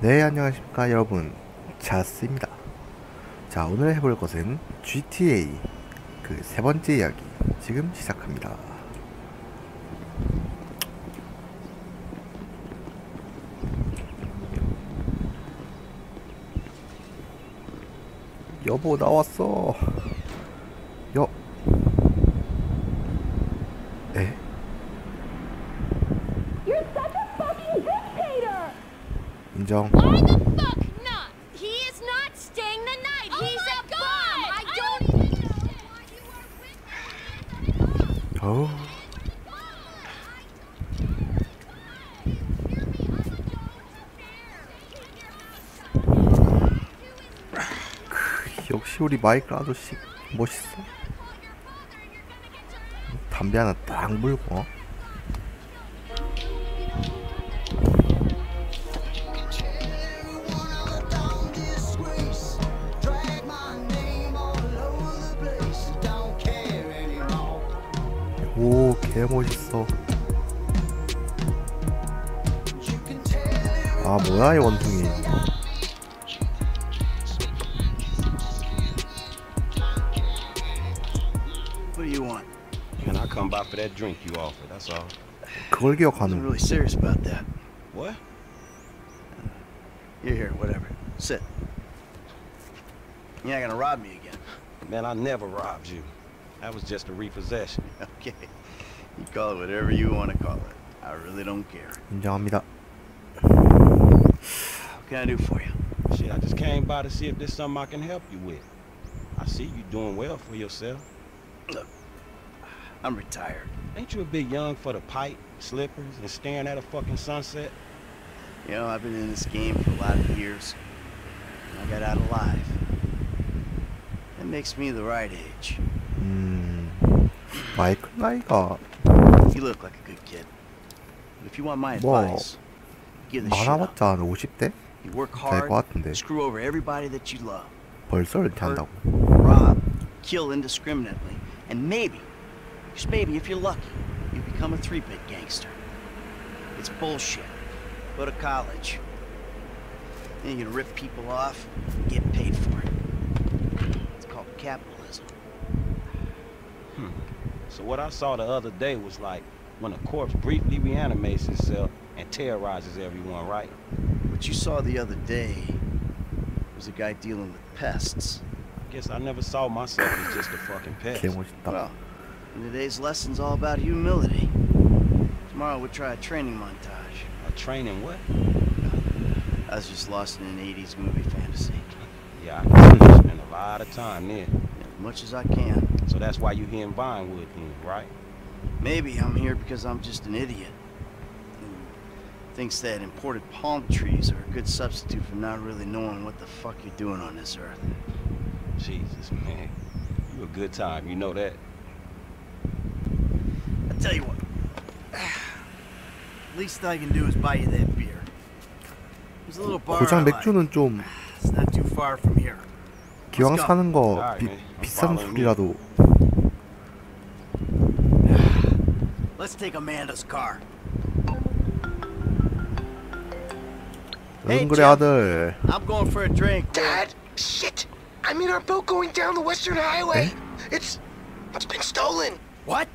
네 안녕하십니까 여러분. 자스입니다. 자 오늘 해볼 것은 GTA 그 세 번째 이야기 지금 시작합니다. 여보 나왔어 여 에? You're such a fucking dictator! 인정 Why the fuck not? He is not staying the night. He's a bum. I don't even know why you are him. 어우 역시 우리 마이클 아저씨 멋있어. 담배 하나 딱 물고 개멋있어 아 뭐야 이 원숭이 What do you want? And I come by for that drink you offered, that's all. 그걸 I'm 기억하는 really serious about that. What? You're here, whatever. Sit. You're not gonna rob me again. Man, I never robbed you. That was just a repossession. Okay. You call it whatever you want to call it. I really don't care. 인정합니다 What can I do for you? Shit, I just came by to see if there's something I can help you with. I see you doing well for yourself. I'm retired. Ain't you a bit young for the pipe, slippers, and staring at a fucking sunset? You know, I've been in this game for a lot of years. And I got out alive. That makes me the right age. 음 마이클 나이가 You look like a good kid. But if you want my 뭐, advice, give the shit up. 많아봤자 한 50대? You work 될 hard, 것 같은데 screw over everybody that you love. 벌써 이렇게 한다고 rob, kill indiscriminately, and maybe, just maybe if you're lucky, you become a three-bit gangster. It's bullshit. Go to college. Then you're gonna rip people off and get paid for it. It's called capitalism. So what I saw the other day was like when a corpse briefly reanimates itself and terrorizes everyone, right? What you saw the other day was a guy dealing with pests. I guess I never saw myself as just a fucking pest. Well, and today's lesson's all about humility. Tomorrow we'll try a training montage. A training what? I was just lost in an 80s movie fantasy. Yeah, I spend a lot of time there. Yeah, as much as I can. So that's why you're here in Vinewood, then? right? Maybe I'm here because I'm just an idiot who thinks that imported palm trees are a good substitute for not really knowing what the fuck you're doing on this earth. Jesus, man. You a good time, you know that. I tell you what. Least I can do is buy you that beer. There's a little bar I 고장 like. 맥주는 좀 It's not too far from here. 기왕 Let's go. 사는 거 Alright, 비, man. I'm 비싼 following 술이라도 Let's take Amanda's car. Hey, Jim, I'm going for a drink. Dad, shit! I mean our boat going down the Western Highway. Eh? It's it's been stolen. What?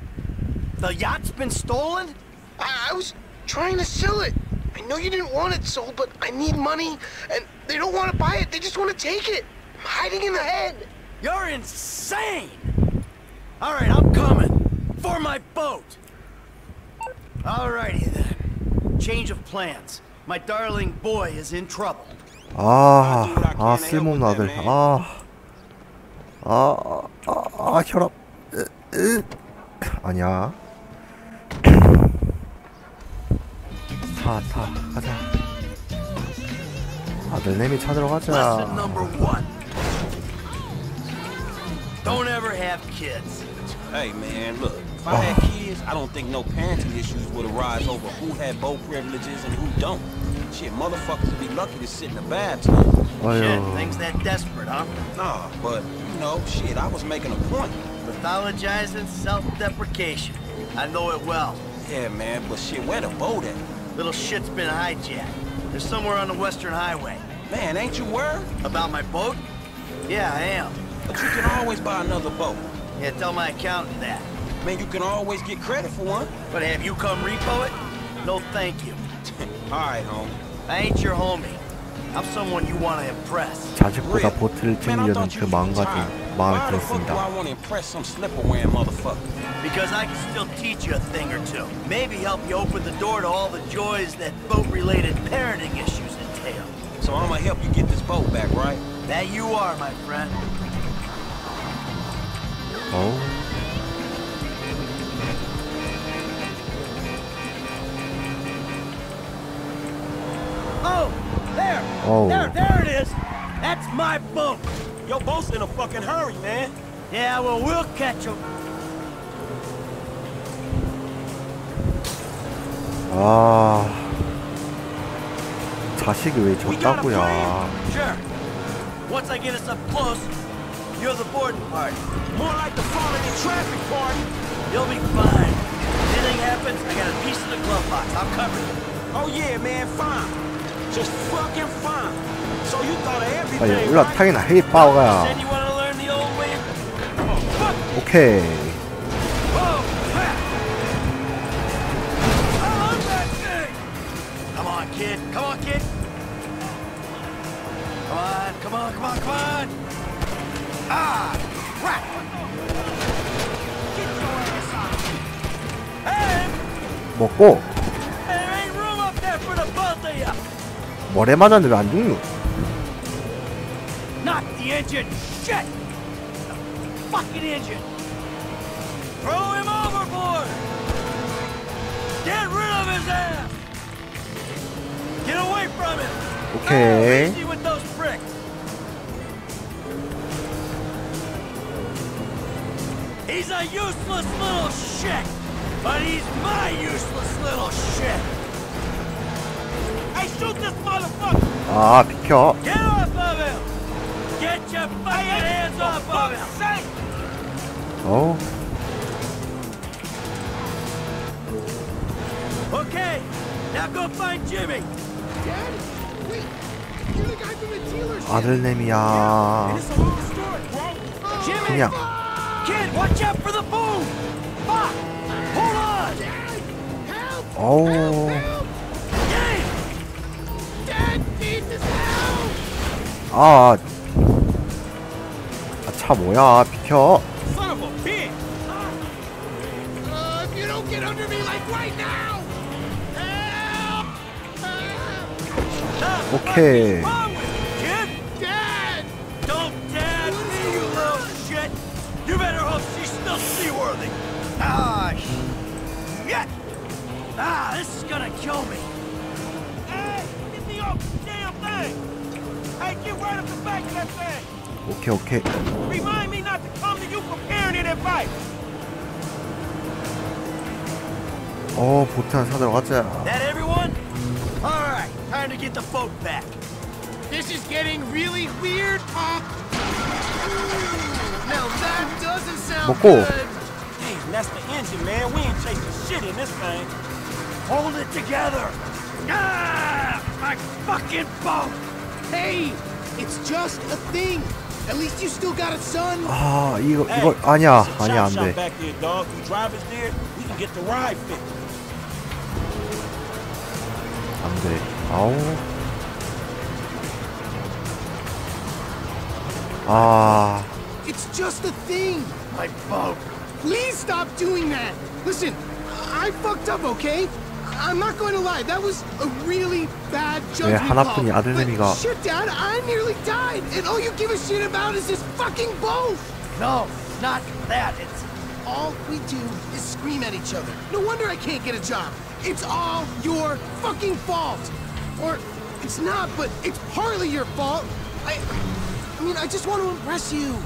The yacht's been stolen? I, I was trying to sell it. I know you didn't want it sold, but I need money, and they don't want to buy it. They just want to take it. I'm hiding in the head. You're insane! All right, I'm coming. For my boat! Alrighty then. Change of plans. My darling boy is in trouble. 아, 아 쓸모없는 아들 아, 아, 아, 아 혈압 으, 으. 아니야 타, 타, 가자 아들내미 찾으러 가자. Don't ever have kids. Hey, man, look. If I had kids, I don't think no parenting issues would arise over who had both privileges and who don't. Shit, motherfuckers would be lucky to sit in the bathtub. Oh, shit, things that desperate, huh? Nah, but, you know, shit, I was making a point. Pathologizing self-deprecation. I know it well. Yeah, man, but shit, where the boat at? Little shit's been hijacked. They're somewhere on the Western Highway. Man, ain't you worried? About my boat? Yeah, I am. But you can always buy another boat. Yeah, tell my accountant that. Man, you can always get credit for one. But have you come repo it? No, thank you. All right, homie. I ain't your homie. I'm someone you want to impress. 자식보다 보트를 Man, I 챙기려는 thought 그 you was 마음가짐 retired. 마음에 Why the fuck do I 들었습니다. want to impress some slipper-wearing motherfucker? Because I can still teach you a thing or two. Maybe help you open the door to all the joys that boat-related parenting issues entail. So I'm gonna help you get this boat back, right? That you are, my friend. 어 Oh, there! Oh. There, there it is! That's my boat! Your boat's in a fucking hurry, man. Yeah, well, we'll catch him. 아 자식이 왜 졌다고야? Sure. Once I get us up close, you're the boarding party. More like the falling in traffic party. You'll be fine. Anything happens, I got a piece of the glove box. I'll cover you. Oh yeah, man, fine. 빨리 올라타기나 해 파워가 오케이. 먹고. 머리 맞았는데 왜 안 죽노? Not the engine. Shit! The fucking engine. Throw him overboard. Get rid of his ass. Get away from him. 오케이. Oh, easy with those pricks. He's a useless little shit, but he's my useless little shit. Shoot this motherfucker! Ah, oh, be caught. Get off of him! Get your fucking hands off of him! Oh. Okay, now go find Jimmy. Dad, wait. You're the guy from the dealership. Oh, Jimmy! Yeah. Kid, watch out for the boom! Fuck! Hold on! Dad, help! Oh. Help. 아, 아, 차 뭐야? 비켜. 오케이. Ah, shit! Ah, this is gonna kill me. 케이. Remind me not to come to you for parenting advice. 어 보트 하나 사들어 가자. That everyone? Alright, time to get the boat back. This is getting really weird, Pop! Now that doesn't sound 먹고. good! Damn, that's the engine, man. We ain't chasing shit in this thing. Hold it together! Ah! My fucking boat! Hey! It's just a thing! At least you still got a son! 아 이거 Hey, 이거 아니야 there's a 아니야 chop shop 안돼. back there, dog. You drivers there, we can get the ride fixed. 안돼. 아우. 아 It's just a thing! My boat! Please stop doing that! Listen, I fucked up, okay? I'm not going to lie, that was a really bad judgment call. 하나뿐인 아들내미가- But shit, Dad, I nearly died, and all you give a shit about is this fucking boat! No, not that. It's All we do is scream at each other. No wonder I can't get a job. It's all your fucking fault. Or it's not, but it's partly your fault. I I mean, I just want to impress you.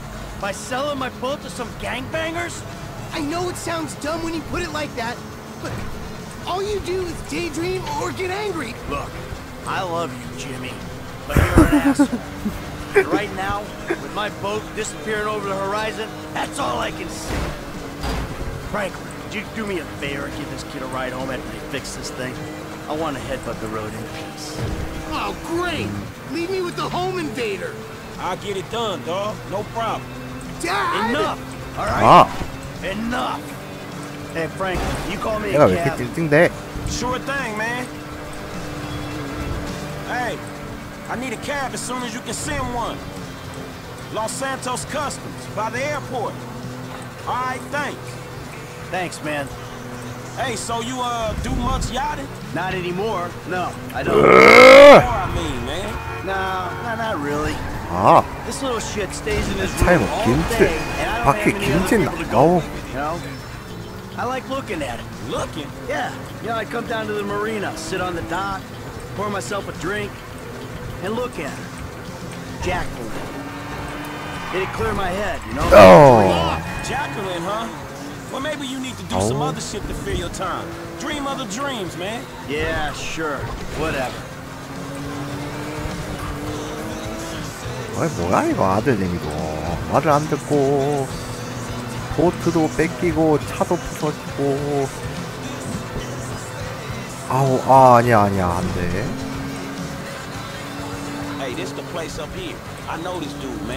by selling my boat to some gangbangers? I know it sounds dumb when you put it like that, but all you do is daydream or get angry. Look, I love you, Jimmy, but you're an asshole. And right now, with my boat disappearing over the horizon, that's all I can see. Franklin, could you do me a favor and give this kid a ride home after they fix this thing? I want to headbutt the road in peace. Oh, great! Leave me with the home invader! I'll get it done, dog. No problem. Dad! Enough! All right? 아 Enough! Hey, Frank, you call me 얘가 a 왜 이렇게 cab. 찡찡대 Sure thing, man. Hey, I need a cab as soon as you can send one. Los Santos Customs, by the airport. All right, thanks. Thanks, man. Hey, so you, uh, do much yachting? Not anymore. No, I don't. Or, I mean, man. no, no, not really. 아 This little shit stays in his 차에 room 뭐 all 김치 day, and I don't 밖에 have any other 김치 people to go 나오 with, you know? I like looking at it. Looking. Yeah, you know, I come down to the marina, sit on the dock, pour myself a drink, and look at her. Jacqueline. It'd clear my head, you know? 어 Jacqueline, huh? Well, maybe you need to do some Oh. other shit to fill your time. Dream other dreams, man. Yeah, sure. Whatever. 아이 뭐야 이거 아들님이도 말을 안 듣고 보트도 뺏기고 차도 부서지고 아우 아 아니야 아니야 안돼.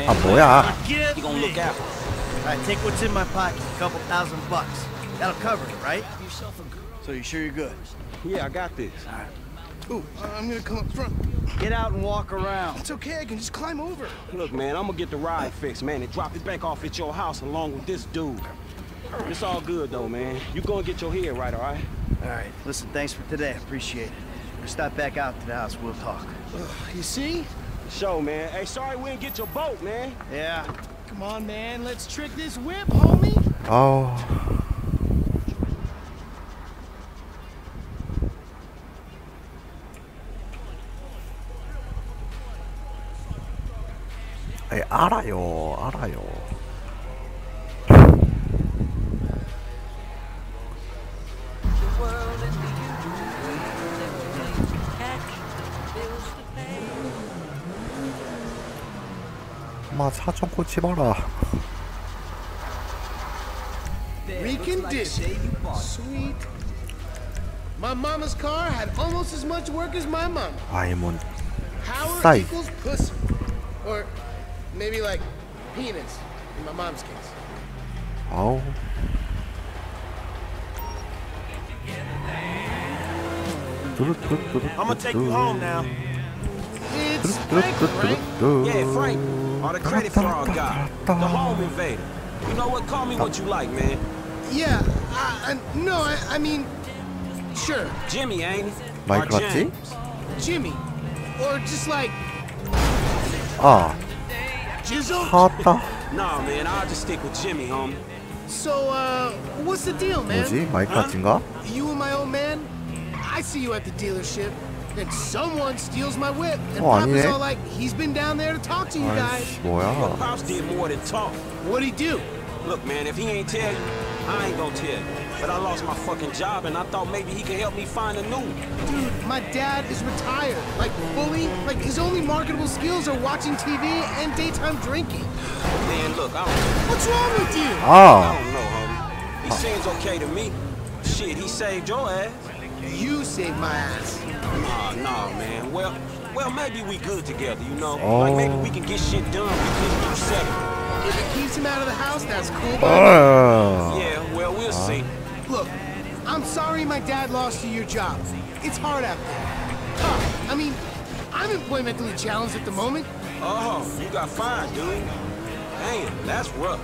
아 뭐야 Forget He gonna look me. out. All right, take what's in my pocket. A couple thousand bucks. That'll cover it, right? So you sure you're good? Yeah, I got this. Ooh, I'm gonna come up front. Get out and walk around. It's okay, I can just climb over. Look, man, I'm gonna get the ride fixed, man, and drop it back off at your house along with this dude. It's all good, though, man. You gonna get your head right, all right? All right. Listen, thanks for today. Appreciate it. We'll stop back out to the house. We'll talk. You see? Show, man. Hey, sorry we didn't get your boat, man. Yeah. Come on, man, let's trick this whip, homie! 아 우 아이, 알아요 알아요 엄마 사정 고치 마라 Reconditioned. Sweet. My mama's car had almost as much work as my mama. 아이몬 Power Sight. equals pussy. Or Maybe like penis in my mom's case. Oh. I'm gonna take you home now. It's Frank, right? Yeah, Frank. All the credit for our guy, the home invader. You know what? Call me what you like, man. Yeah, I, I, no, I, I mean, sure. Jimmy, ain't it? Like what? Jimmy, or just like. Ah. Oh. 하다 Nah, man, I'll just stick with Jimmy, homie. So, uh, what's the deal, man? 뭐지 마이크 같은가? You and my old man? I see you at the dealership. Then someone steals my whip. And Oh, Papa's 아니네. all like, he's been down there to talk to you guys. 아이씨 Well, 뭐야 Pops did more than talk. What'd he do? Look, man, if he ain't tell you, I ain't gonna tell you. But I lost my fucking job, and I thought maybe he could help me find a new. Dude, my dad is retired. Like, fully. Like, his only marketable skills are watching TV and daytime drinking. Man, look, I don't, What's wrong with you? Oh. I don't know, homie. He seems okay to me. Shit, he saved your ass. You saved my ass. Nah, nah, man. Well, well, maybe we good together, you know? Oh. Like maybe we can get shit done. We can do separate. If it keeps him out of the house, that's cool. Oh. But 아. Yeah, well, we'll see. Look, I'm sorry my dad lost you your job. It's hard out there. Tough. I mean, I'm employmentally challenged at the moment. Oh, you got fined, dude. Damn, that's rough.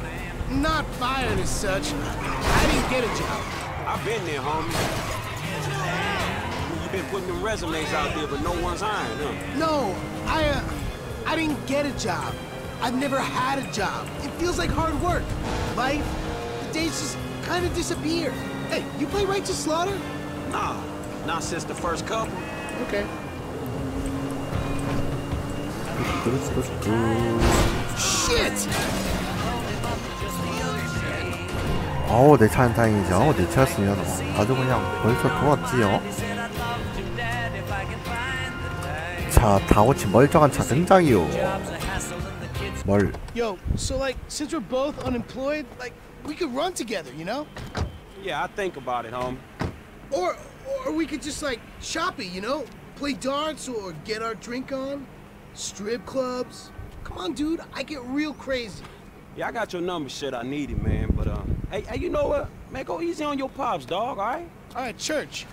Not fired as such. I didn't get a job. I've been there, homie. You've been putting them resumes out there, but no one's hiring, huh? No, I, uh, I didn't get a job. I've never had a job. It feels like hard work. Life, the days just kind of disappear. Hey, you play Righteous Slaughter? Nah, not since the first couple. Okay. Shit! 어우 내 차는 다행이죠 어우, 내 차였으면 아주 그냥 벌써 돌았지요 자 다고치 멀쩡한 차 등장이요 뭘 Yo, so like, since we're both unemployed, like, we could run together, you know? Yeah, I think about it, homie. Or, Or we could just like shop it, you know? Play darts or get our drink on. Strip clubs. Come on, dude. I get real crazy. Yeah, I got your number, shit. I need it, man. But uh, hey, hey, you know what? Man, go easy on your pops, dog. All right? All right, church.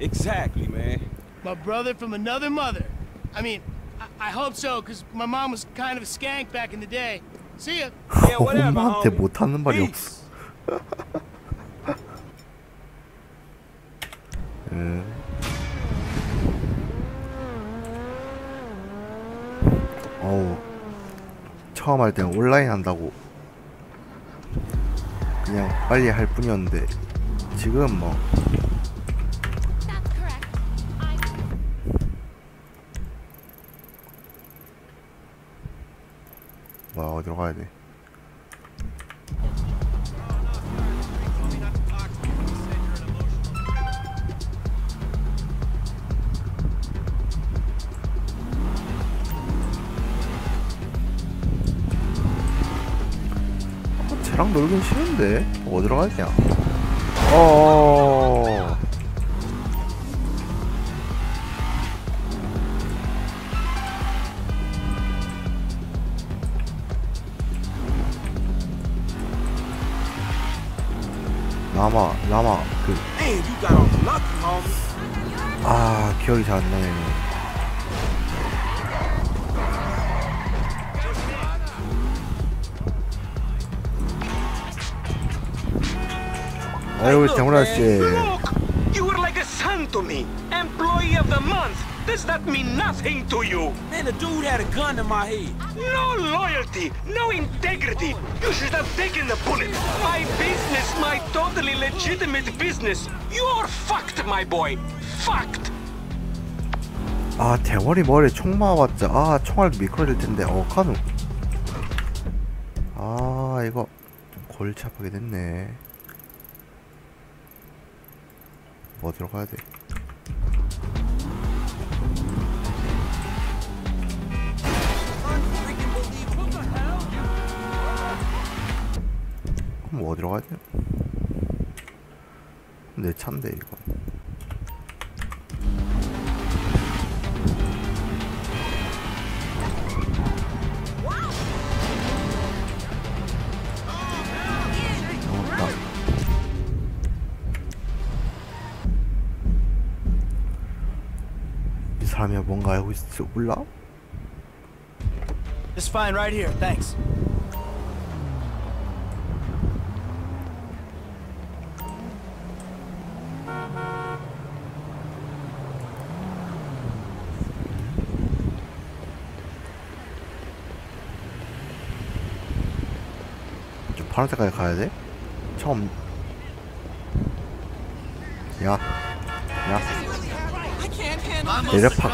Exactly, man. My brother from another mother. I mean, I, I hope so, because my mom was kind of a skank back in the day. See ya. Yeah, whatever, 엄마한테 homie. 못하는 말이 없어. 예. 어우 처음 할 때는 온라인 한다고 그냥 빨리 할 뿐이었는데 지금 뭐 뭐야 어디로 가야 돼? 어, 쟤랑 놀긴 싫은데 어디로 가야 어. 라마 라마 그 Man, you got off lucky, homie. 아 기억이 잘 안 나네. 아이고 정훈아 씨. Look! You were like a son to me. Employee of the month. Does that mean nothing to you? Man, the dude had a gun to my head. No loyalty, no integrity. You should have taken the bullet. My business, my totally legitimate business. You're fucked, my boy. Fucked. 아 대머리 머리에 총 맞았자. 아 총알도 미끄러질 텐데. 어 카누. 아 이거 좀 골치 아프게 됐네. 뭐 들어가야 돼? 그럼 어디로 가야 돼? 내 차인데 이거. 사람이 뭔가 알고 있을지 몰라? It's fine right here, thanks. 좀 파란색까지 가야 돼? 처음 야, 야, 대략팍.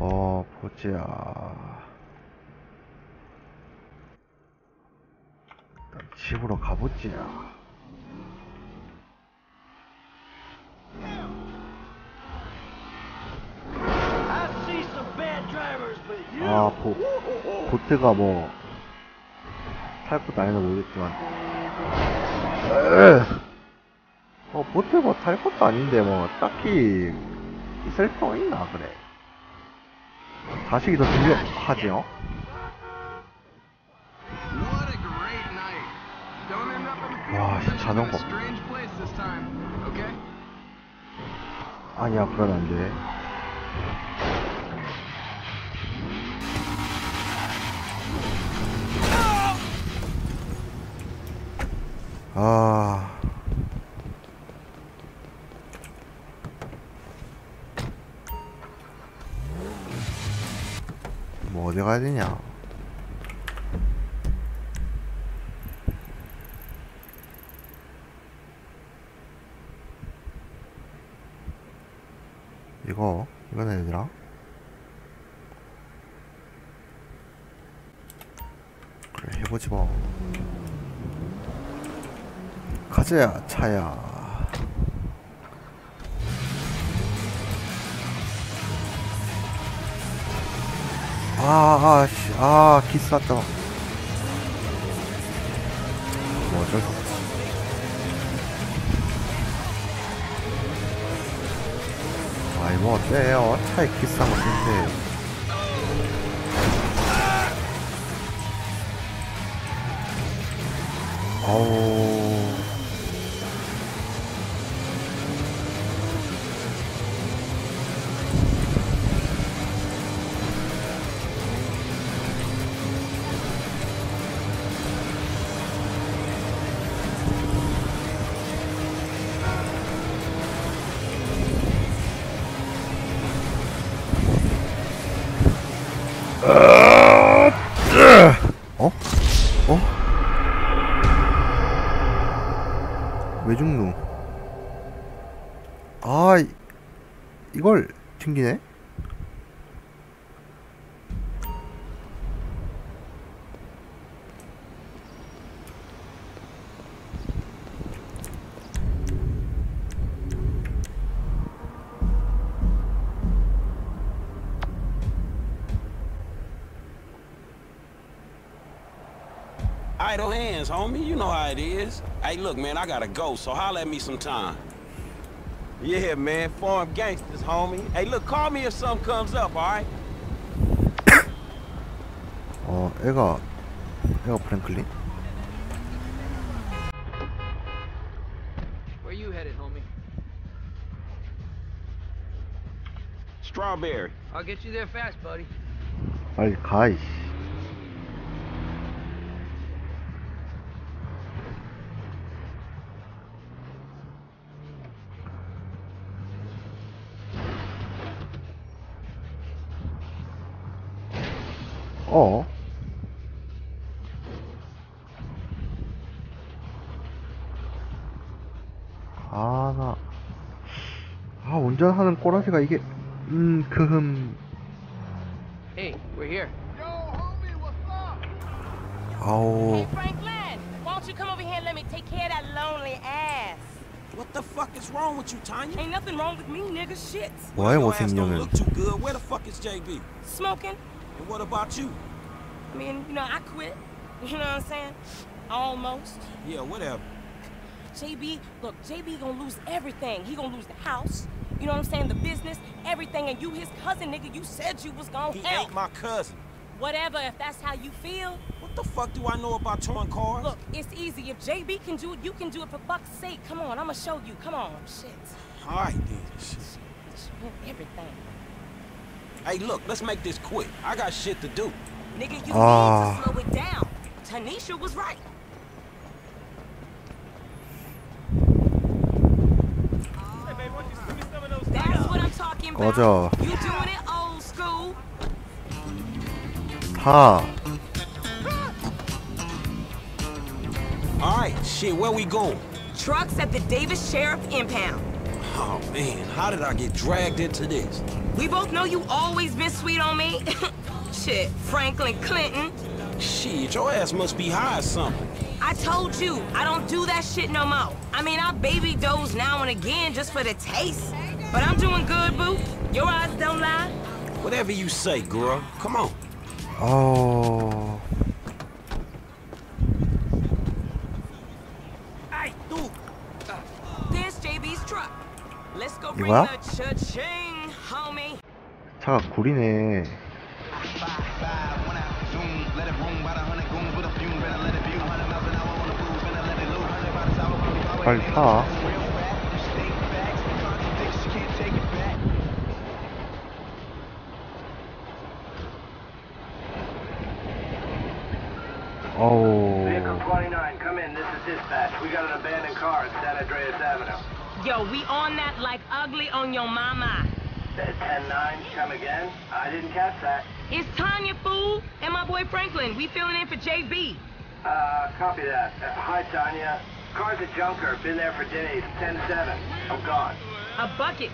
어 보자 집으로 가보자 아, 보, 보트가 뭐, 탈 것도 아니나 모르겠지만. 뭐 버티고 탈 뭐, 것도 아닌데 뭐 딱히 있을 거 있나 그래. 자식이 더 중요하지요. 와 자전거. 아니야 그건 안돼. 아. 뭐 어디 가야 되냐? 이거 이건 얘들아 그래 해보지 뭐 가자야 차야 아 아 씨 아 기스 났다 어쩔 수 없어. 아이 뭐 어때요? 차에 키스한 거 싫대. 아우. 이걸 튕기네? Idle hands, homie. You know how it is. Hey, look, man, I gotta go, so holler at me sometime. Yeah, man, farm gangsters, homie. Hey, look, call me if something comes up, all right? 어, 애가, 애가 프랭클린? Where you headed, homie? Strawberry. I'll get you there fast, buddy. 빨리 가, 이씨. 하는 꼬라지가 이게, 음, 크흠. Hey, we're here. 아우. Hey, Franklin, why don't you come over here and let me take care of that lonely ass? What the fuck is wrong with you, Tanya? Ain't nothing wrong with me, nigga. Shit. 뭐야, Your ass don't 못생년은. look too good. Where the fuck is JB? Smoking. And what about you? I mean, you know, I quit. You know what I'm saying? Almost. Yeah, whatever. JB, look, JB gonna lose everything. He gonna lose the house. You know what I'm saying? The business, everything. And you, his cousin, nigga, you said you was gonna He help. ain't my cousin. Whatever, if that's how you feel. What the fuck do I know about towing cars? Look, it's easy. If JB can do it, you can do it for fuck's sake. Come on, I'ma show you. Come on. Shit. All right, then. Shit. Everything. Hey, look, let's make this quick. I got shit to do. Nigga, you Ah. need to slow it down. Tanisha was right. That's what I'm talking about. 꺼져. You doing it old school. 타. All right, shit, where we going? Trucks at the Davis Sheriff Impound. Oh, man, how did I get dragged into this? We both know you always been sweet on me. Shit, Franklin Clinton. Shit, your ass must be high or something. I told you, I don't do that shit no more. I mean, I baby doze now and again just for the taste. But I'm doing good, boo. Your eyes don't lie. Whatever you say, girl. Come on. 어. Hey, dude. There's JB's truck. Let's go bring 이거야? the cha-ching, homie. 차가 구리네. 빨리 타. Oh. Vehicle 29, come in. This is dispatch. We got an abandoned car at San Andreas Avenue. Yo, we on that like ugly on your mama. 10-9, come again? I didn't catch that. It's Tanya, fool, and my boy Franklin. We filling in for JB. Uh, copy that. Uh, hi, Tanya. Car's a junker. Been there for days. 10-7. I'm gone. A bucket.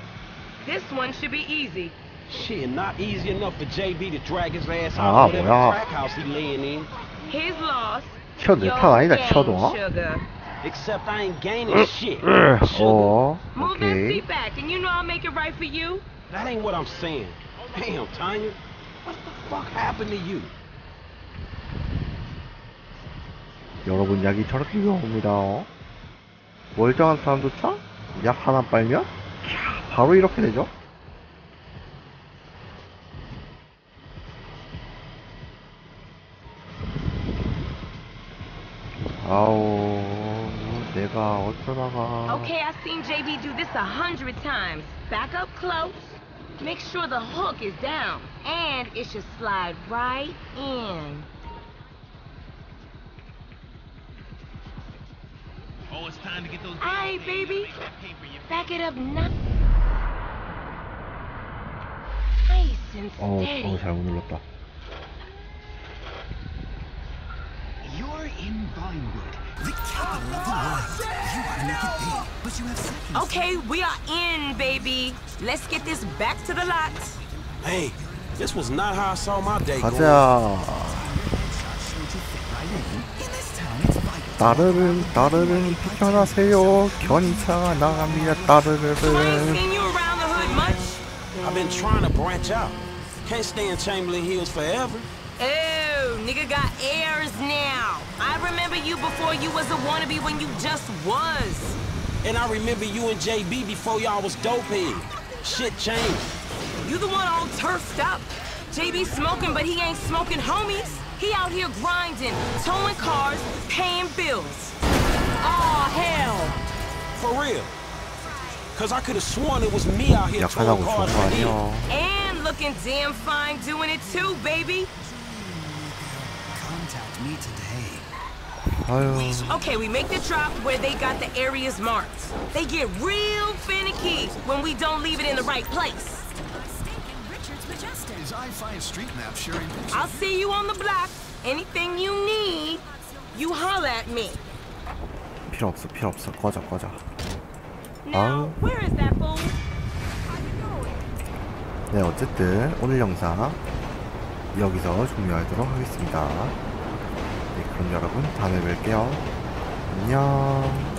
This one should be easy. Shit, not easy enough for JB to drag his ass out ah, of the ah. crack house he laying in. His loss. 쳐, 내 your 타 아니다, 쳐도. 어? sugar. Except I ain't gaining shit. 어, Sugar. Move that seat back, and you know I'll make it right for you. That ain't what I'm saying. Damn, Tanya. What the fuck happened to you? 여러분 약이 저렇게 위험합니다. 어? 멀쩡한 사람조차 약 하나 빨면 캬, 바로 이렇게 되죠. 아우 내가 어쩌다가 Okay, I've seen JB do this a hundred times. Back up close. Make sure the hook is down. And it should slide right in. Oh, it's time to get those. Alright, baby. Back it up nice. Nice and 어, steady. 어 잘못 눌렀다. in Vinewood, the capital of the world. You want to make it big, but you have seconds. Okay, we are in, baby. Let's get this back to the lot. Hey, this was not how I saw my day going. 가자. In this town, it's vital. 따르릉 따르릉 비켜나세요. 견차 나갑니다. I ain't 따르르릉. seen you around the hood much. I've been trying to branch out. Can't stay in Chamberlain Hills forever. Oh, nigga got airs now. I remember you before you was a wannabe when you just was. And I remember you and JB before y'all was dopey. Shit changed. You the one all turfed up. JB smoking, but he ain't smoking homies. He out here grinding, towing cars, paying bills. Aw, oh, hell. For real. Cause I could have sworn it was me out here towing cars And looking damn fine doing it too, baby. Contact me today. 아유. Okay, we make the drop where they got the areas marked. They get real finicky when we don't leave it in the right place. His I-5 street map sure ain't I'll see you on the block. Anything you need, you holler at me. 필요 없어 필요 없어 꺼져 꺼져. Now, 아우. where is that fool? 네 어쨌든 오늘 영상 여기서 종료하도록 하겠습니다. 네 그럼 여러분 다음에 뵐게요. 안녕.